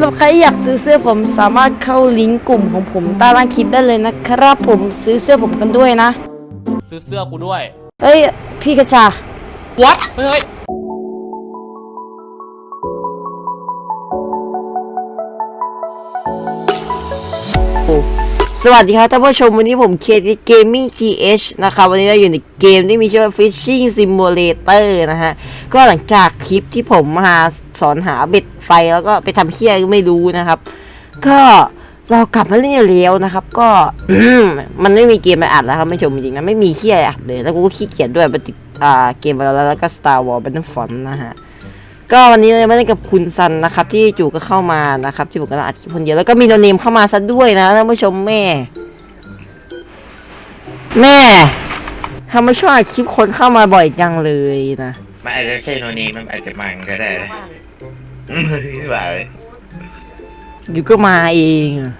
ำหรับใครอยากซื้อเสื้อผมสามารถเข้าลิงก์กลุ่มของผมใต้ล่างคลิปได้เลยนะครับผมซื้อเสื้อผมกันด้วยนะ ซื้อเสื้อกูด้วยเฮ้ย พี่กระจา what เฮ้ยเฮ้ย สวัสดีครับท่านผู้ชมวันนี้ผมเคทีเกมมิ่ง GH นะครับวันนี้เราอยู่ในเกมที่มีชื่อว่า Fishing Simulator นะฮะ ก็หลังจากคลิปที่ผมมาสอนหาเบ็ดไฟแล้วก็ไปทำเฮี้ยก็ไม่รู้นะครับ ก็เรากลับมาเล่นแล้วนะครับ ก็มันไม่มีเกมมาอัดแล้วครับไม่ชมจริงๆนะไม่มีเฮี้ยอัดเลยแล้วกูก็ขี้เกียจด้วยปฏิอ่าเกมมาแล้วแล้วก็ Star Wars Battlefront นะฮะ ก็วันนี้เรามาเล่นกับคุณซันนะครับ ที่จู่ก็เข้ามานะครับที่ผมกำลังอัดคลิปคนเดียวแล้วก็มีโนเนมเข้ามาซะด้วยนะท่านผู้ชมแม่ แม่ทำไมช่วงอัดคลิปคนเข้ามาบ่อยจังเลยนะมันอาจจะใช่โนนี้มันอาจจะมังก็ได้นะอืมที่ว่าเลยอยู่ก็มาเองอะ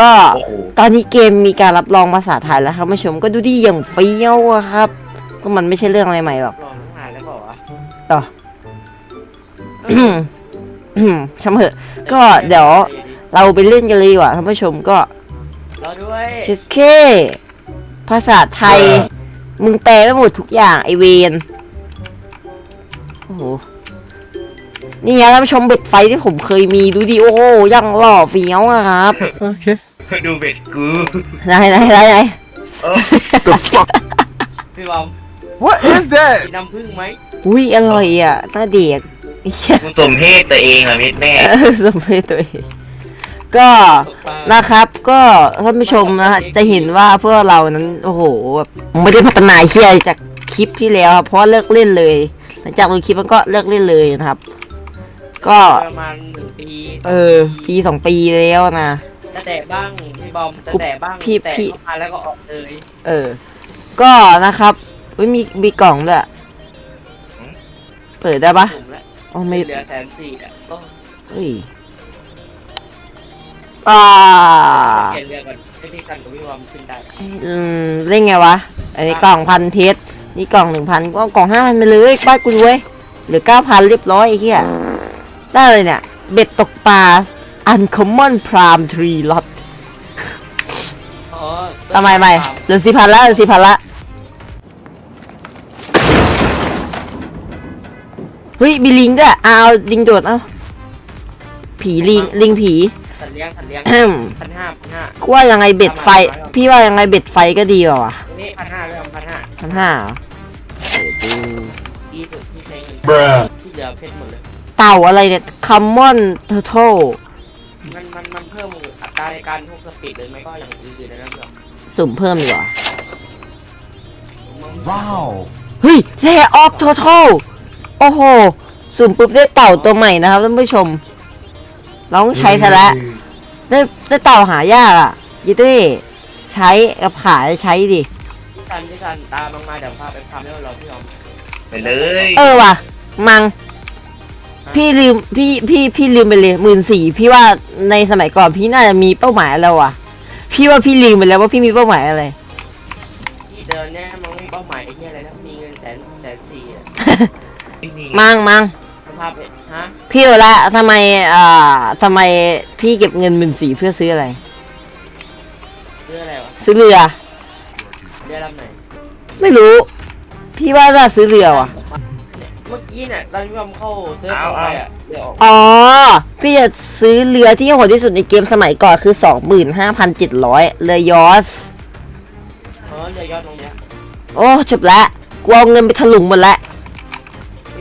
ก็โอ้โหตอนนี้เกมมีการรับรองภาษาไทยแล้วครับท่านผู้ชมก็ดูดีอย่างเฟี้ยวอะครับ ก็มันไม่ใช่เรื่องอะไรใหม่หรอกลองตั้งนานแล้วเปล่าวะต่อ ช่างเถอะก็เดี๋ยวเราไปเล่นกันเลยดีกว่าท่านผู้ชมก็รอด้วยเชสเค ภาษาไทย มึงแปลไม่หมดทุกอย่างไอเวนโอ้โหนี่ไงท่านผู้ชมเบ็ดไฟที่ผมเคยมีดูดิโอ้โหยังหล่อเฟี้ยวอะครับ โอเคดูเบ็ดกูไหนไหนไหนไหนโอ้ the fuck? พี่บอม What is that? กินน้ำผึ้งไหมอุ้ยอร่อยอะหน้าเด็กเหี้ยมึงสมเพศตัวเองเหรอมิดแม่สมเพศตัวเองก็ตกปลานะครับก็ท่านผู้ชมนะฮะจะเห็นว่าพวกเรานั้นโอ้โหแบบไม่ได้พัฒนาเฮียอะไรจากคลิปที่แล้วครับเพราะว่าเลิกเล่นเลย หลังจากลงคลิปมันก็เลิกเล่นเลยนะครับ ก็ ประมาณหนึ่งปีเออปีสองปีแล้วนะ จะแตะบ้างพี่บอมจะแตะบ้างพี่แตะพี่ เข้ามาแล้วก็ออกเลย เออ ก็นะครับ อุ้ยมีมีกล่องด้วยเปิดได้ปะถุงละอ๋อไม่เหลือแสนสี่อะก็เฮ้ยอ่าเกณฑ์เรือก่อนให้พี่กันกับพี่บอมขึ้นได้อืมเล่นไงวะอันนี้กล่องพันเพชรนี่กล่องหนึ่งพันก็กล่องห้าพันไปเลยป้ายกูรวยเหลือเก้าพันเรียบร้อยไอ้เหี้ยได้เลยเนี่ย เบ็ดตกปลา uncommon prime tree lot อ๋อทำไมไม่เหลือสี่พันละเหลือสี่พันละ เฮ้ยมีลิงด้วยเอาลิงโดดเอาผีลิงลิงผีสัตว์เลี้ยงสัตว์เลี้ยงอืมพันห้าพันห้ากูว่ายังไงเบ็ดไฟ พี่ว่ายังไงเบ็ดไฟก็ดีกว่าวะอันนี้พันห้าพี่บอมพันห้าพันห้าเหรอดีสุดที่ใช้เงิน Bruh. ที่เหลือเพชรหมดเลย เต่าอะไรเนี่ย common turtle มันมันมันเพิ่มอัตราในการพวกสปีดเลยไหมก็อย่างอื่นๆนะพี่บอมสุ่มเพิ่มดีกว่า Wow. เฮ้ยแร่ออก turtle โอ้โหสุ่มปุ๊บได้เต่าตัวใหม่นะครับท่านผู้ชม เราต้องใช้ซะแล้วได้ได้เต่าหายากอะยิเต้ใช้กับขายใช้ดิพี่กันพี่กันตามลงมาเดี๋ยวพาไปทำแล้วเราพี่บอมไปเลยเออว่ะ มัง พี่ลืมพี่พี่พี่ลืมไปเลยหมื่นสี่พี่ว่าในสมัยก่อนพี่น่าจะมีเป้าหมายแล้วอะ พี่ว่าพี่ลืมไปแล้วว่าพี่มีเป้าหมายอะไร พี่เดินเนี่ยมันไม่เป้าหมายไอ้ที่อะไรนะมีเงินแสนแสนสี่อะ ไม่มีมังมังสภาพเห็นฮะพี่รู้ละทำไมอ่าทำไมพี่เก็บเงินหมื่นสี่เพื่อซื้ออะไรซื้ออะไรวะซื้อเรือเรือลำไหนไม่รู้ พี่ว่าจะซื้อเรือว่ะ เมื่อกี้เนี่ยตอนพี่บอมเข้าเซิร์ฟออกไปอะเรือออกอ๋อ พี่จะซื้อเรือที่โหดที่สุดในเกมสมัยก่อนคือ 25,700 เรือยอส เออเรือยอดตรงเนี้ยโอ้จบแล้วกูเอาเงินไปถลุงหมดแล้ว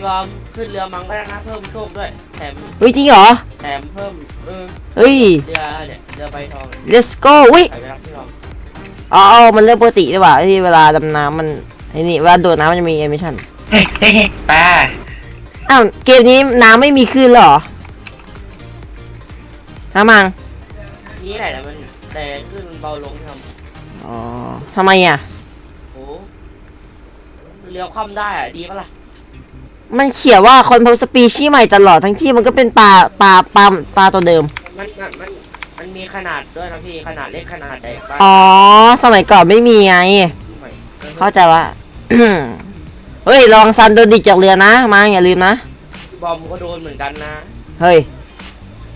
พี่บอมขึ้นเรือมังก็ได้นะเพิ่มโชคด้วยแถมเฮ้ยจริงเหรอแถมเพิ่มเออเฮ้ย เรือเนี่ยเรือใบทอง let's go อุ้ยไปไปรับพี่บอมอ๋ออ๋อมันเรื่องปกติดีกว่าที่เวลาดำน้ำมันไอ้นี่เวลาโดดน้ำมันจะมี animation เฮ้ยเฮ้ยเฮ้ยป้าอ้าวเกมนี้น้ำไม่มีคลื่นเหรอฮะมังนี่แหละแต่มันแต่ขึ้นมันเบาลงพี่บอมอ๋อทำไมอะโอ้เรือคว่ำได้อะดีปะล่ะ มันเขียนว่าคนพบสปีชีส์ใหม่ตลอดทั้งที่มันก็เป็นปลาปลาปลาปลาตัวเดิม มันมันมันมันมีขนาดด้วยนะพี่ขนาดเล็กขนาดใหญ่บ้างอ๋อ สมัยก่อนไม่มีไงใหม่เข้าใจว่า เฮ้ยลองซันโดนดิกจากเรือนะ มาอย่าลืมนะ บอมก็โดนเหมือนกันนะเฮ้ย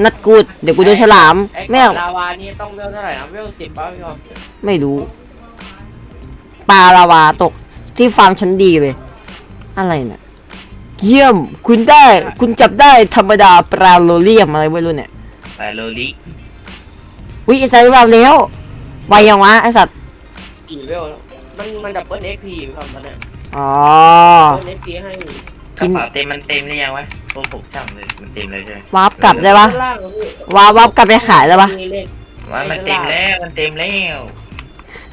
นัดกูดเดี๋ยวกูโดนฉลาม ไอ้แม่งลาวานี่ต้องเวลเท่าไหร่นะเวลสิบป่ะพี่บอมไม่รู้ ปลาลาวาตกที่ฟาร์มชั้นดีเลย อะไรเนี่ย เยี่ยมคุณได้คุณจับได้ธรรมดาปลาโลเลียมอะไรไม่รู้เนี่ยไปโลลิวิไอสัตว์วาแล้วไวยังวะไอสัตว์กี่เวลแล้วมันมันดับเบิลเอ็กพีพี่บอมตอนเนี้ยอ๋อ ดับเบิลเอ็กพีให้กระเป๋าเต็มมันเต็มหรือยังวะโอ้ผมช่างเลยมันเต็มเลยใช่ไหมวาร์ปกลับได้ปะข้างล่างเหรอพี่วาร์ปวาร์ปกลับไปขายได้ปะมีเลขว่ามันเต็มแล้วมันเต็มแล้ว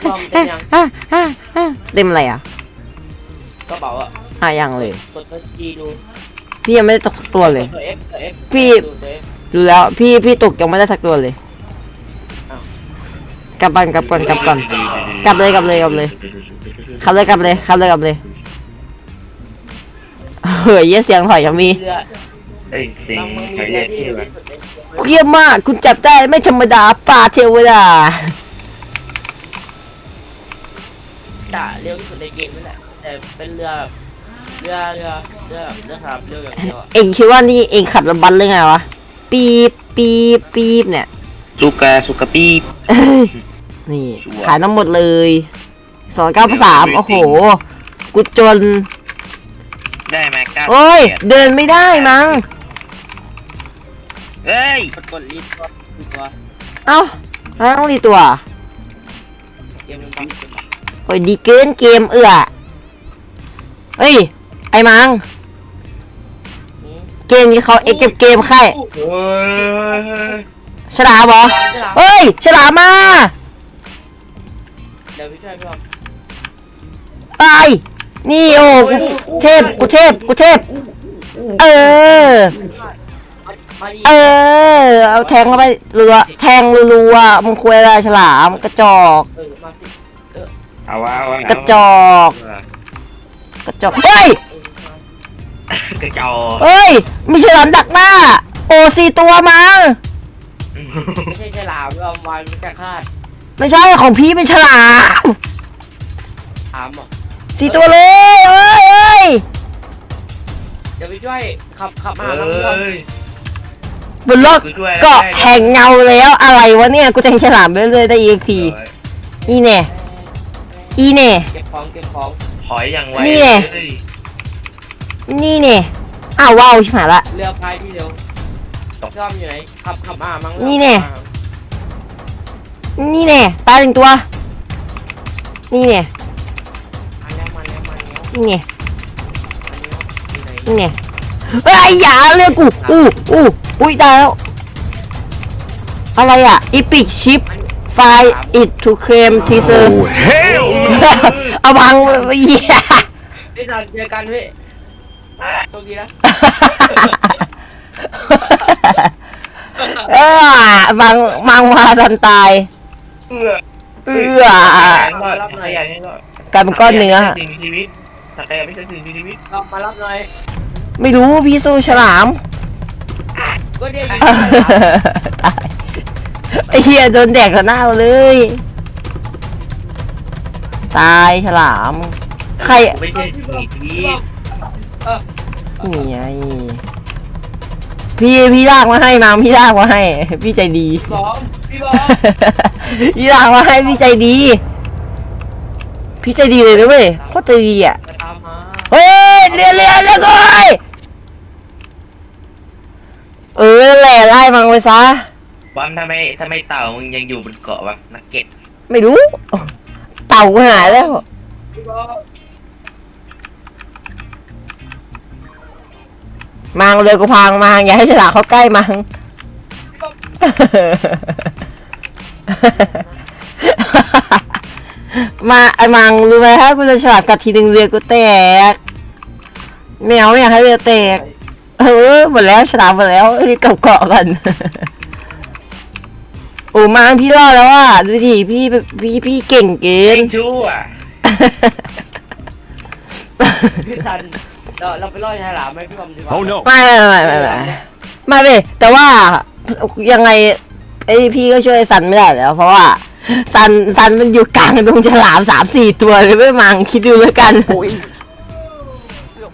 บอมเป็นยังฮะฮะฮะเต็มอะไรอะกระเป๋าอะหายังเลย กดตัวจีดูพี่ยังไม่ได้ตกสักตัวเลย ตัว F ตัว F พี่ดูตัว F ดูแล้ว พี่พี่ตกยังไม่ได้สักตัวเลยอ้าวกลับก่อนกลับก่อนกลับก่อน กลับเลยกลับเลยกลับเลย ขับเลยกลับเลยขับเลยกลับเลยเฮ้ยเหี้ยเสียงถอยยังมีเรือเฮ้ยสิงบางมึงมีใครเรืเรีอยกที่ชื่อดีวะที่สุดในเยี่ยมมากคุณจับได้ไม่ธรรมดาป่าเทวดา ด่าเร็วที่สุดในเกมนี่แหละแต่เป็นเรือแบบ เรือเรือเรือแบบเรือขับเรือแบบเดียวอะเองคิดว่านี่เองขับรถบัสหรือไงวะ ปีบปีบปีบเนี่ย สุกาสุกาปีเอ้ยนี่ขายทั้งหมดเลยสองเก้าสามโอ้โห กูจน ได้ไหมเก้าโอ้ย เดินไม่ได้มั้งเฮ้ยกดกดลิฟต์ก็คือตัวเอ้าแล้วต้องรีตัวเกมมันบังเกมบังโอ้ยดีเกินเกมเอื้อเฮ้ย ไอ้มังอืมเกมนี้เขาเอ็กเก็บเกมค่ายโอ้ยฉลามเหรอฉลามเฮ้ยฉลามมาเดี๋ยวพี่ช่วยพี่บอมตายนี่โอ้กูเทพกูเทพกูเทพเออ มาดิเออ เอาแทงเข้าไปรัวแทงรัวๆมึงคุยอะไรฉลามกระจอก เออมาสิเอาวะเอาวะกระจอก กระจอกเฮ้ยเออมา กระจอกเฮ้ย มีฉลามดักหน้า โอ้สี่ตัวมาไม่ใช่ฉลามพี่บอมวางมันจะคาดไม่ใช่ของพี่เป็นฉลามถามเหรอสี่ตัวเลยเอ้ยเอ้ยเดี๋ยวพี่ช่วยขับขับเอมาครับพี่บอม้ยบนโลกกูช่วยเกาะแห่งเงาแล้วอะไรวะเนี่ยกูแทงฉลามไปเรื่อยๆได้อีกทีอีแน่อีแน่เก็บของเก็บของถอยอย่างไวนี่ไงเฮ้ยนี่แน่อ้าวว้าวชิบหายละ เรือพายที่เร็วชอบอยู่ไหนขับขับมามั้งนี่แน่ นี่แน่ตายหนึ่งตัว นี่แน่มาแล้วมาแล้วมาแล้วนี่แน่มาแล้วอยู่ไหนนี่แน่เฮ้ยอย่าเรียกกูอู้อู้อุ้ยตายแล้ว อะไรอะ epic ship file it to claim teaser Oh, hell เอาพังเหี้ยพี่สันเจอกันพี่ โชคดีนะ เออบางมังมาสันตาย เอื้อเอื้อรับหน่อยอย่างนี้ก็กลายเป็นก้อนเนื้อ สิ่งมีชีวิตสัตว์ใดไม่ใช่สิ่งมีชีวิตกลับมารับหน่อย ไม่รู้พี่สู้ฉลาม ก็เดี๋ยวอยู่ตายไอ้เหี้ยโดนแดกต่อหน้าเราเลย ตายฉลาม ใคร ไม่ใช่สิ่งมีชีวิต นี่ไงพี่พี่ลากมาให้มังพี่ลากมาให้ พี่ใจดีบอมพี่บอมพี่ลากมาให้พี่ใจดี พี่ใจดีเลยนะเว้ยโคตรใจดีอะจะตามมาเฮ้ยเรียนเรียนเรียนก่อนเออแหละไล่มังไปซะบอมทำไมทำไมเต่ามึงยังอยู่บนเกาะวะนักเก็ตไม่รู้ เต่าหายแล้ว พี่บอม มังเลยกูพังมังอย่าให้ฉลามเข้าใกล้มัง มาไอ้มังรู้ไหมถ้ากูจะฉลาดกัดทีหนึ่งเรือกูแตกแมวไม่อยากให้เรือแตก เออหมดแล้วฉลามหมดแล้วรีบกลับเกาะกันโอ้มังพี่รอดแล้วอะดูดิพี่พี่พี่เก่งเกินไม่ชั่วพี่สัน เราเราไปล่อฉลามไหมพี่บอมดีกว่า Oh no. ไม่ไม่ไม่ไม่ไม่ไม่เว้ยแต่ว่ายังไงไอพี่ก็ช่วยซันไม่ได้แล้วเพราะว่าซันซันมันอยู่กลางดงฉลามสามสี่ตัวเลยไม่มังคิดดูแล้วกัน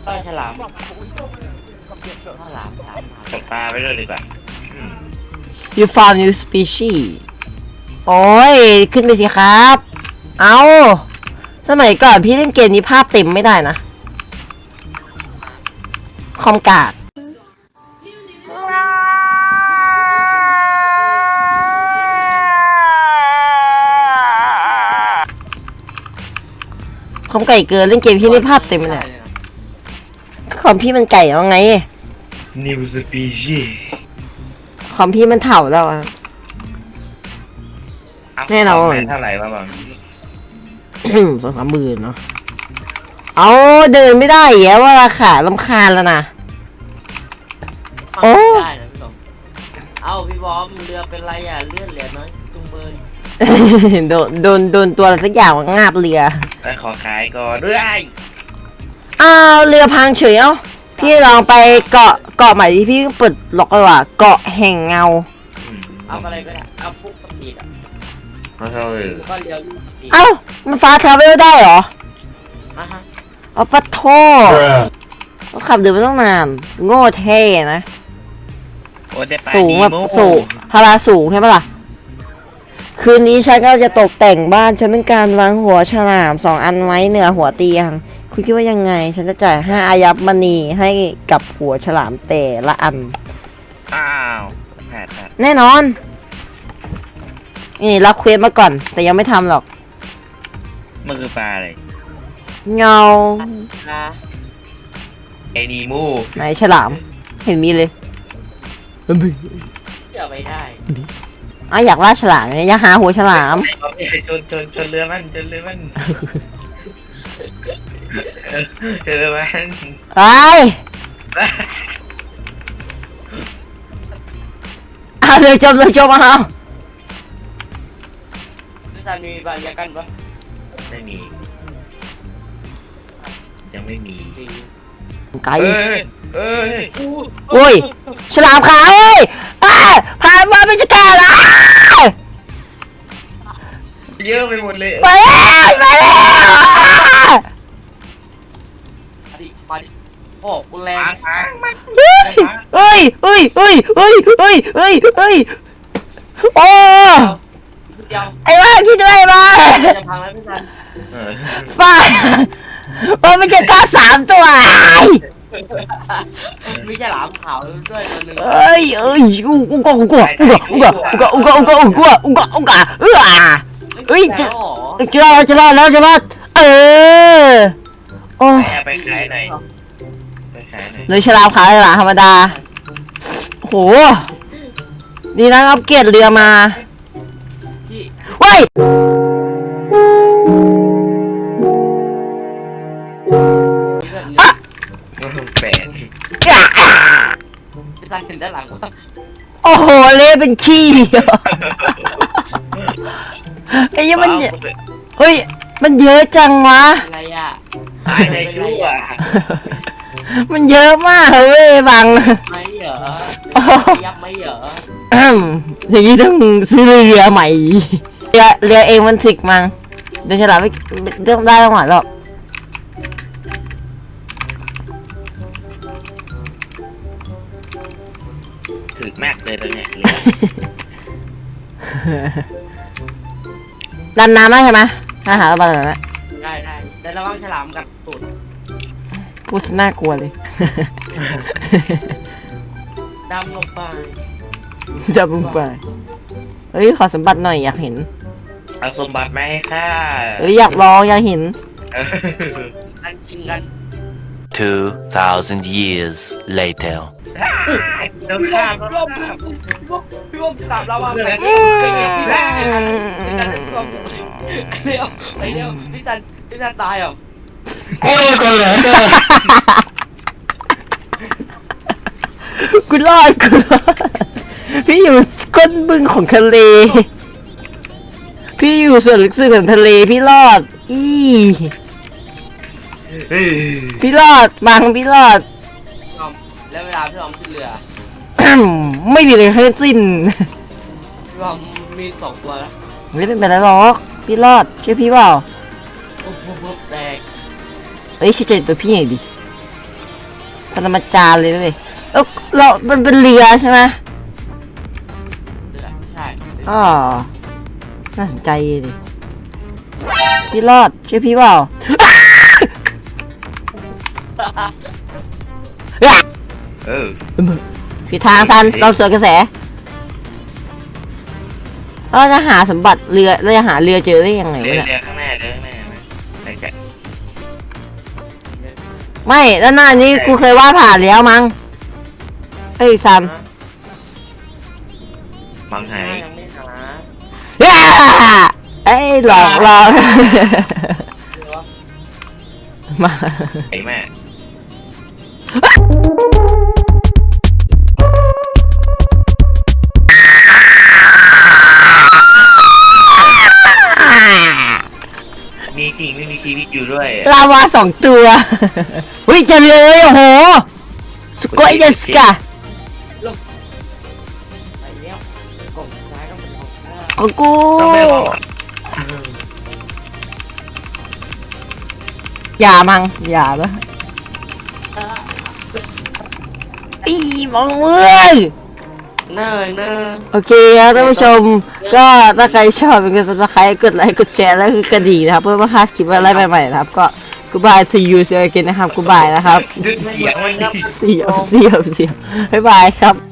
ล่อฉลามฉลามฉลามตกปลาไปเลยดีกว่าอืม you found new species โอ้ย ขึ้นไปสิครับ เอาสมัยก่อนพี่เล่นเกมนี้ภาพเต็มไม่ได้นะ คอมกากคอมไก่เกินเล่นเกมพี่นี่ภาพเต็มเลยคอมพี่มันไก่เอาไง นิวสปีชีคอมพี่มันเถ่าแล้วอะแน่นอน เท่าไหร่วะบังสองสามหมื่นเนาะ เอาเดินไม่ได้แย่ว่าราคาลำคาญแล้วนะ โอ้ได้นะพี่บอมเอาพี่บอมเรือเป็นไรอะเลื่อนเหรียญน้อยจุงเบยโดนโดนโดนตัวอะไรสักอย่างมางาบเรือแล้วขอขายก่อนด้วยอ้าวเรือพังเฉยเอ้าพี่ลองไปเกาะเกาะใหม่ที่พี่เปิดล็อกเลยว่ะเกาะแห่งเงาเอาอะไรก็ได้เอาพวกสปีดอะเพราะเขาเออก็เลี้ยวสปีดเอ้ามันฟ้าทราเวลได้เหรอ อะฮะ เอาปะโทเขาขับเรือมาต้องนาน โง่เท่นะ โอ้ได้ปลาสูงแบบนีโม่สูงพาราสูงใช่ปะล่ะ คืนนี้ฉันก็จะตกแต่งบ้านฉันต้องการวางหัวฉลามสองอันไว้เหนือหัวเตียง คุณคิดว่ายังไง ฉันจะจ่ายห้าอายับมณีให้กับหัวฉลามแต่ละอัน อ้าวแผดแผดแน่นอน นี่รับเควสมาก่อน แต่ยังไม่ทำหรอก มันคือปลาอะไร เงาอะไอนีโมไหนฉลาม เห็นมีเลยเดี๋ยวไปได้อะอยากล่าฉลามเนี่ยอยากหาหัวฉลาม ชนชนชนเรือมันชนเรือมันชนเรือมันไปเอาเลยจมเลยจมเอาพี่ซันมีบาเรียกันปะไม่มี ยังไม่มีดีไกลเอ้ยเอ้ยโอ้ยฉลามขาวเอ้ยอ้าผ่านมาเป็นจะกล้าละเยอะไปหมดเลยมาแล้วมาแล้วมาดิมาดิโอ้กูแรงอ้างอ้างมันเฮ้ยเฮ้ยเฮ้ยเฮ้ยเฮ้ยเฮ้ยเฮ้ยโอ้เดียวไอ้บ้าคิดอะไรมาจะพังแล้วพี่ซันเออป้ามันไม่จะกล้าสามตัวไอ้มีฉลามขาวด้วยตัวหนึงเอ้ยเอ้ยกูกูกูกูกูกูกูกูกูกูกูกูกูกูกูเออเฮ้ยจะจะจะรอดจะรอดแล้วจะรอดเออโอ้ไปเอาไปขายหน่อยไปขายหน่อยเลยฉลามขาวฉลามธรรมดาโหดีนะอัปเกรดเรือมาพี่เว้ยเลื พี่ซันถึงด้านหลังว่าโอ้โหเละเป็นขี้ ไอ้ยังมันเยเฮ้ย มันเยอะจังวะ อะไรอะตายในยั่วมันเยอะมากเลยเว้ยบังไม่เหรอโอ้โหยับไม่เหรออืมอย่างนี้ต้องซื้อเรือใหม่ เรือเรือเองมันถึกมั้งเดี๋ยวฉลามไม่ไม่ต้องได้รางวัลหรอก เลยตรงเนี้ยดันน้ำได้ใช่ไหมอาหารระบาดนะได้ได้แต่ระวังฉลามกัดตูดพูดซะน่ากลัวเลย ดำลงไปจะบุ้งไปเฮ้ย ขอสมบัติหน่อยอยากเห็น เอาสมบัติมาให้ข้าเฮ้ย อยากลองอยากเห็น เออ นั่นกินกัน 2,000 years later. เดี๋ยวข้ามพี่บอมพี่บอมพี่บอมลามเราอะไปอืมเร็วไปเร็วพี่ซันพี่ซันตายเหรอโอ้ยคนเหรอกูรอดกูรอดพี่อยู่ก้นบึงของทะเล พี่อยู่ส่วนลึกซึ้งของทะเลพี่รอด อีพี่รอดบังพี่รอด แล้วเวลาพี่บอมขึ้นเรือไม่มีเลยทั้งสิ้นพี่บอมมีสองตัวแล้วไม่เป็นไรหรอกพี่รอดเชื่อพี่เปล่าปุ๊บปุ๊บปุ๊บแตกเอ้ยเชื่อใจตัวพี่หน่อยดิปรมาจารย์เลยเว้ยแล้วเรามันเป็นเรือใช่ไหมเรือ๋อน่าสนใจดิพี่รอดช่วยพี่เปล่า เออ ผิดทางซันเราเสือกระแสเราจะหาสมบัติเรือเราจะหาเรือเจอได้ยังไงเรือวะเนี่ยเรือข้างหน้าเรือข้างหน้านะไอ้แกะไม่ด้านหน้านี้กูเคยว่าดผ่านแล้วมั้งเฮ้ยซันมังหายยังไม่หาย่าเอ้ยหลอกหลอกมาไอ้แม่มี อยู่ด้วยลาวาสองตัวเฮ้ยเจะเลยโอ้โหสกอยเดสกาไปแล้วกล่องสุดท้ายก็เป็นของข้าของกูต้องไม่บอกอย่ามังอย่าปะอีมองมือ เนิ่นเนิ่นโอเคครับท่านผู้ชม ก็ถ้าใครชอบเป็นกดซับสไครต์กดไลค์กดแชร์แล้วคือกระดิ่งนะครับ เพื่อไม่พลาดคลิปอะไรใหม่ๆนะครับ ก็กูบายซีอูเซอร์กินนะครับกูบายนะครับดึงเสียงไว้นะเสียบเสียบเสียบบ๊ายบายครับ